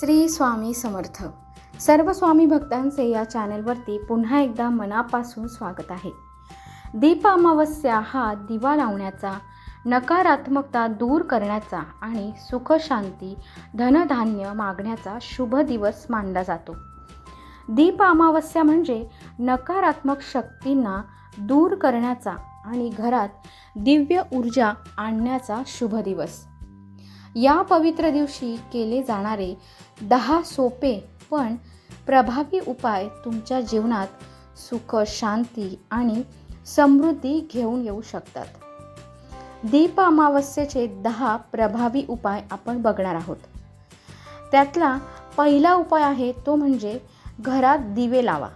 श्री स्वामी समर्थ. सर्व स्वामी भक्तांचे या चॅनलवरती पुन्हा एकदा मनापासून स्वागत आहे. दीप अमावस्या हा दिवा लावण्याचा नकारात्मकता दूर करण्याचा आणि सुखशांती धनधान्य मागण्याचा शुभ दिवस मानला जातो. दीप अमावस्या म्हणजे नकारात्मक शक्तींना दूर करण्याचा आणि घरात दिव्य ऊर्जा आणण्याचा शुभ दिवस. या पवित्र दिवशी केले जाणारे दहा सोपे पण प्रभावी उपाय तुमच्या जीवनात सुख शांती आणि समृद्धी घेऊन येऊ शकतात. दीप अमावस्येचे दहा प्रभावी उपाय आपण बघणार आहोत. त्यातला पहिला उपाय आहे तो म्हणजे घरात दिवे लावा.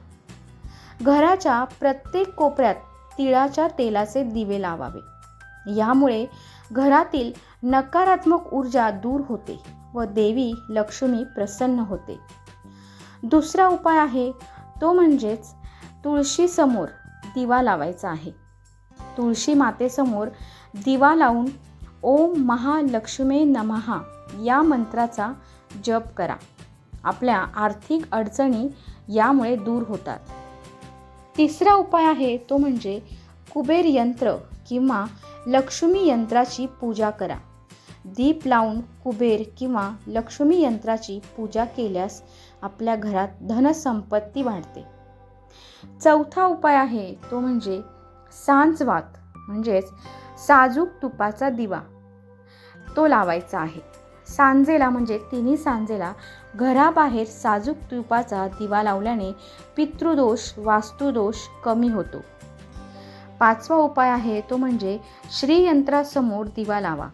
घराच्या प्रत्येक कोपऱ्यात तिळाच्या तेलाचे दिवे लावावे. यामुळे घरातील नकारात्मक ऊर्जा दूर होते व देवी लक्ष्मी प्रसन्न होते. दुसरा उपाय आहे तो म्हणजेच तुळशीसमोर दिवा लावायचा आहे. तुळशी मातेसमोर दिवा लावून ओम महालक्ष्मे नमहा या मंत्राचा जप करा. आपल्या आर्थिक अडचणी यामुळे दूर होतात. तिसरा उपाय आहे तो म्हणजे कुबेर यंत्र किंवा लक्ष्मी यंत्राची पूजा करा. दीप लावून कुबेर किंवा लक्ष्मी यंत्राची पूजा केल्यास आपल्या घरात धनसंपत्ती वाढते. चौथा उपाय आहे तो म्हणजे सांजवात म्हणजेच साजूक तुपाचा दिवा. तो लावायचा आहे. सांजेला म्हणजे तिन्ही सांजेला घराबाहेर साजूक तुपाचा दिवा लावल्याने पितृदोष वास्तुदोष कमी होतो. पाचवा उपाय आहे तो म्हणजे श्रीयंत्रासमोर दिवा लावा.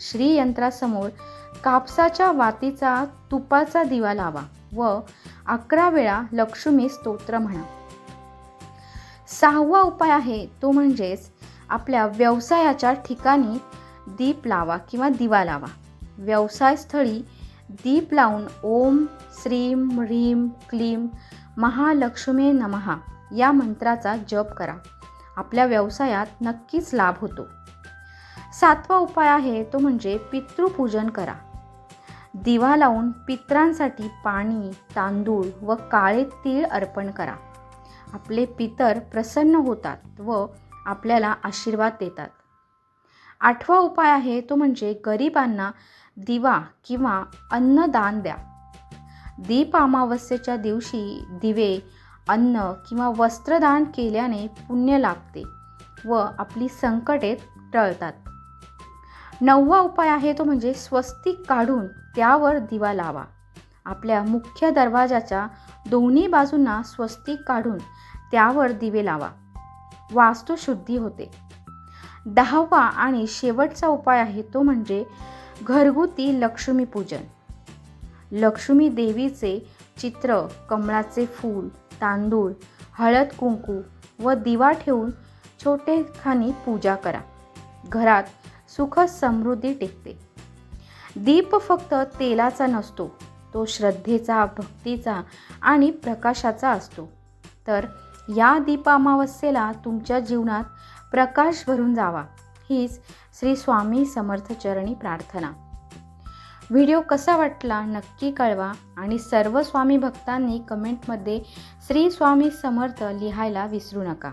श्रीयंत्रासमोर कापसाच्या वातीचा तुपाचा दिवा लावा व अकरा वेळा लक्ष्मी स्तोत्र म्हणा. सहावा उपाय आहे तो म्हणजेच आपल्या व्यवसायाच्या ठिकाणी दीप लावा किंवा दिवा लावा. व्यवसायस्थळी दीप लावून ओम श्रीम ह्रीम क्लीम महालक्ष्मी नमहा या मंत्राचा जप करा. आपल्या व्यवसायात नक्कीच लाभ होतो. सातवा उपाय आहे तो म्हणजे पितृपूजन करा. दिवा लावून पित्रांसाठी पाणी तांदूळ व काळे तीळ अर्पण करा. आपले पितर प्रसन्न होतात व आपल्याला आशीर्वाद देतात. आठवा उपाय आहे तो म्हणजे गरिबांना दिवा किंवा अन्नदान द्या. दीप अमावस्येच्या दिवशी दिवे अन्न किंवा वस्त्रदान केल्याने पुण्य लाभते व आपली संकटे टळतात. नववा उपाय आहे तो म्हणजे स्वस्तिक काढून त्यावर दिवा लावा. आपल्या मुख्य दरवाजाच्या दोन्ही बाजूंना स्वस्तिक काढून त्यावर दिवे लावा. वास्तुशुद्धी होते. दहावा आणि शेवटचा उपाय आहे तो म्हणजे घरगुती लक्ष्मीपूजन लक्ष्मी देवीचे चित्र कमळाचे फूल तांदूळ हळद कुंकू व दिवा ठेवून छोटेखानी पूजा करा. घरात सुख समृद्धी टिकते. दीप फक्त तेलाचा नसतो तो श्रद्धेचा भक्तीचा आणि प्रकाशाचा असतो. तर या दीप अमावस्येला तुमच्या जीवनात प्रकाश भरून जावा हीच श्री स्वामी समर्थ चरणी प्रार्थना. व्हिडिओ कसा वाटला नक्की कळवा आणि सर्व स्वामी भक्तांनी कमेंटमध्ये श्री स्वामी समर्थ लिहायला विसरू नका.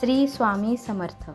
श्री स्वामी समर्थ.